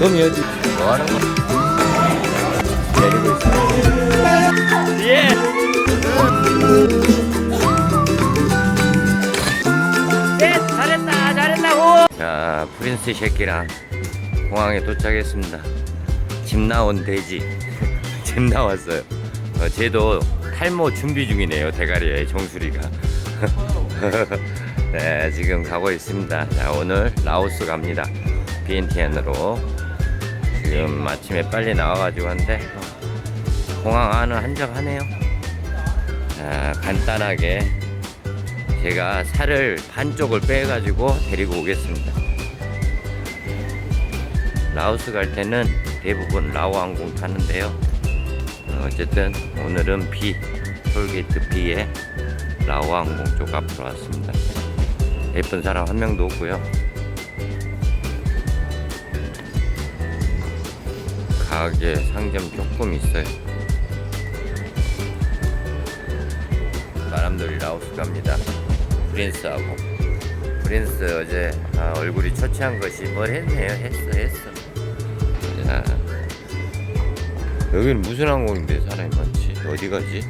어디 뭐 하는 거? 내리고 있어. 예. 네, 잘했다, 잘했다고. 자, 프린스 새끼랑 공항에 도착했습니다. 집 나온 돼지. 집 나왔어요. 어, 쟤도 탈모 준비 중이네요. 대가리에 정수리가. 네, 지금 가고 있습니다. 자, 오늘 라오스 갑니다. 비엔티안으로. 지금 아침에 빨리 나와가지고 한데 공항 안은 한적하네요. 자, 간단하게 제가 살을 반쪽을 빼가지고 데리고 오겠습니다. 라오스 갈 때는 대부분 라오 항공 타는데요. 어, 어쨌든 오늘은 B 톨게이트 B에 라오 항공 쪽 앞으로 왔습니다. 예쁜 사람 한 명도 없고요. 가게 상점 조금 있어요. 바람돌이 라오스 갑니다. 프린스하고 프린스 어제 아, 얼굴이 초췌한 것이 뭘 했네요. 했어 했어. 자, 여기는 무슨 항공인데 사람이 많지? 어디 가지?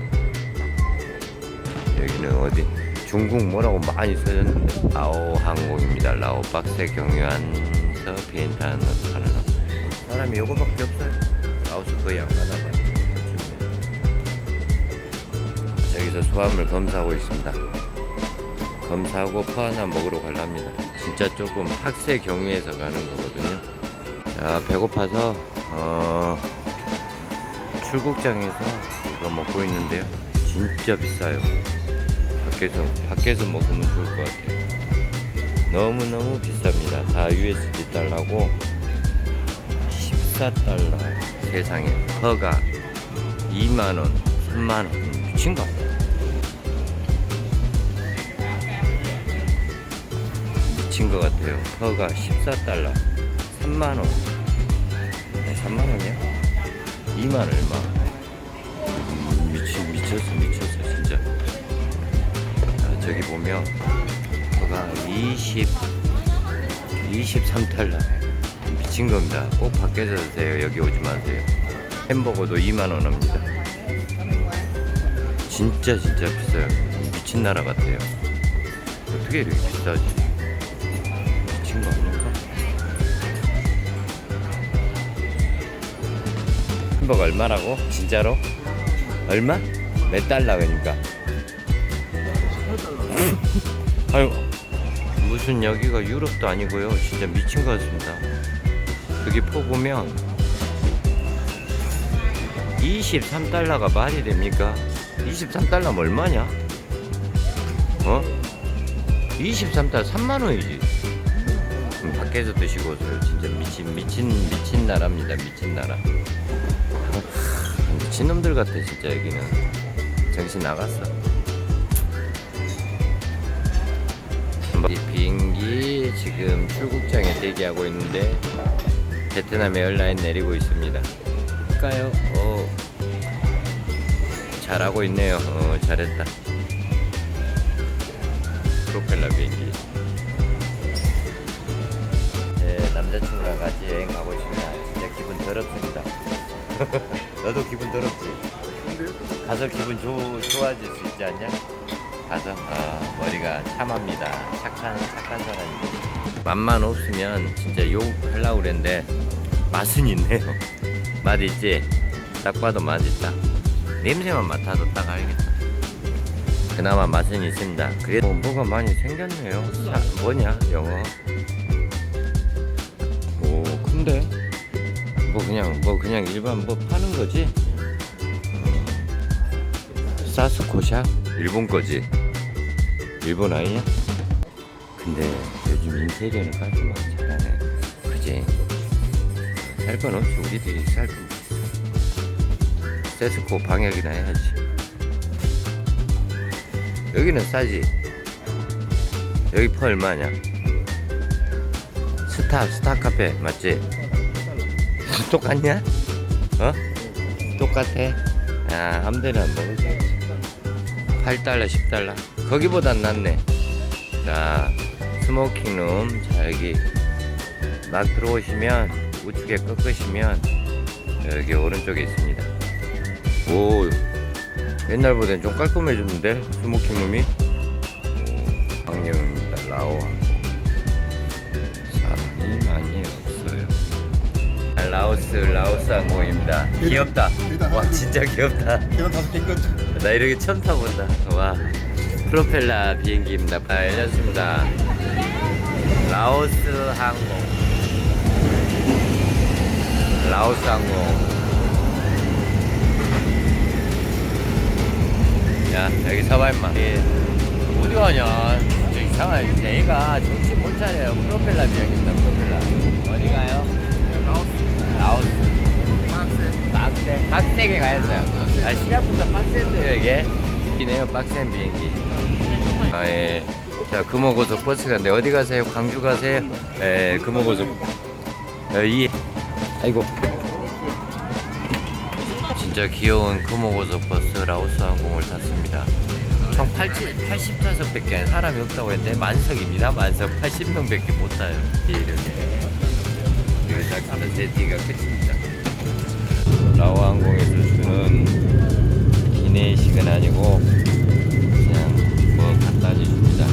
여기는 어디? 중국 뭐라고 많이 써졌는데 라오 항공입니다. 라오 박스 경유한 서 비엔타는 가는 항공. 사람이 요거밖에 없어요. 거의 안 가나 봐요. 저기서 수화물 검사하고 있습니다. 검사하고 퍼 하나 먹으러 가랍니다. 진짜 조금 학세 경유해서 가는 거거든요. 자, 배고파서 어, 출국장에서 이거 먹고 있는데요. 진짜 비싸요. 밖에서 밖에서 먹으면 좋을 것 같아요. 너무 너무 비쌉니다. 다 USD 달러고 14달러 세상에 허가 2만 원, 3만 원 미친 거. 미친 것 같아요. 허가 14달러, 3만 원, 네, 3만 원이야? 2만 얼마? 음, 미친 미쳤어 미쳤어 진짜. 자, 저기 보면 허가 20, 23달러. 미친 겁니다. 꼭 밖에서 드세요. 여기 오지 마세요. 햄버거도 2만 원 합니다. 진짜 진짜 비싸요. 미친 나라 같아요. 어떻게 이렇게 비싸지? 미친 거 아닙니까? 햄버거 얼마라고? 진짜로? 얼마? 몇 달러 그러니까? 아유 무슨 여기가 유럽도 아니고요. 진짜 미친 것 같습니다. 여기 포 보면 23달러가 말이 됩니까? 23달러면 얼마냐? 어? 23달러 3만 원이지. 그럼 밖에서 드시고 오세요. 진짜 미친 미친 미친 나라입니다. 미친 나라. 미친 놈들 같아 진짜 여기는. 정신 나갔어. 이 비행기 지금 출국장에 대기하고 있는데 베트남 에어라인 내리고 있습니다. 까요? 어 잘하고 있네요. 어 잘했다. 프로펠러 비행기. 네 남자친구랑 같이 여행 가고 있습니다. 진짜 기분 더럽습니다. 너도 기분 더럽지? 가서 기분 좋, 좋아질 수 있지 않냐? 가서 어, 머리가 참합니다. 착한 착한 사람이고 맛만 없으면 진짜 욕 하려고 그랬는데 맛은 있네요. 맛 있지? 딱 봐도 맛 있다. 냄새만 맡아도 딱 알겠다. 그나마 맛은 있습니다. 그래 뭐, 뭐가 많이 생겼네요. 사, 뭐냐 영어? 오 큰데? 뭐 그냥 뭐 그냥 일반 뭐 파는 거지? 사스코샤? 일본 거지? 일본 아니냐? 근데 요즘 인테리어는 깔끔하게 잘하네? 살 건 없지 우리들이 살건 세스코 방역이나 해야지. 여기는 싸지? 여기 퍼 얼마냐? 스타 스타 카페 맞지? 똑같냐? 어? 똑같아. 아 아무데나 먹으세요 8달러 10달러. 거기보단 낫네. 자 스모킹룸 자 여기 막 들어오시면 크게 꺾으시면 여기 오른쪽에 있습니다. 오 옛날보다는 좀 깔끔해졌는데 스모킹 룸이 오, 강령입니다. 라오 사람이 많이 없어요. 아, 라오스 라오스 항공입니다. 귀엽다. 와 진짜 귀엽다. 다섯 개. 나 이렇게 처음 타본다. 와 프로펠러 비행기입니다. 아, 열렸습니다. 라오스 항공. 라오스 항공. 야 여기. 예. 어디 가냐? 진짜 이상하네. 얘가 정신 못 차려요. 프로펠러 비행기입니다. 프로펠러. 어디 가요? 라오스. 라오스. 빡세. 빡세게 가야죠. 아, 시작부터 빡센데요, 이게? 이네요, 빡센 비행기. 아, 예. 자, 금호고속 버스 간데 어디 가세요? 광주 가세요? 예, 금호고속. 어, 이. 아이고. 진짜 귀여운 금호고속 버스 라오스 항공을 탔습니다. 총 80, 80좌석밖에 안 사람이 없다고 했는데 만석입니다. 만석 80명밖에 못 타요. 이렇게. 여기 딱 하면 세티가 끝입니다. 라오 항공에서 주는 기내식은 아니고 그냥 뭐 간단히 줍니다.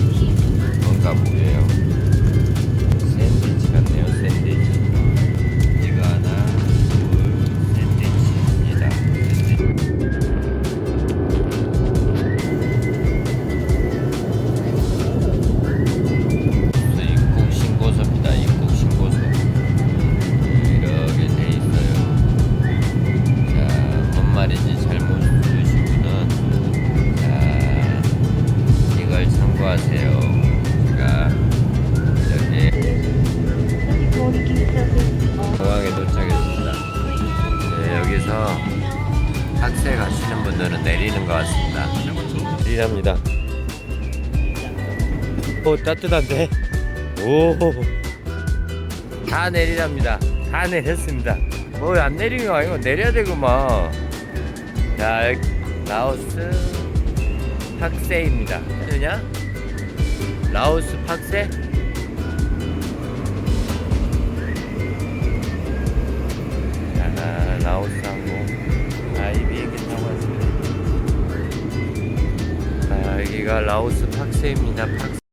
뭔가 보여요. 내리랍니다. 오, 따뜻한데? 오. 다 내리랍니다. 다 내렸습니다. 뭐 안 내리는 거 아니고 내려야 되구만. 자, 라오스 팍세입니다. 그냐? 라오스 팍세? 라오스 팍세입니다. 팍세.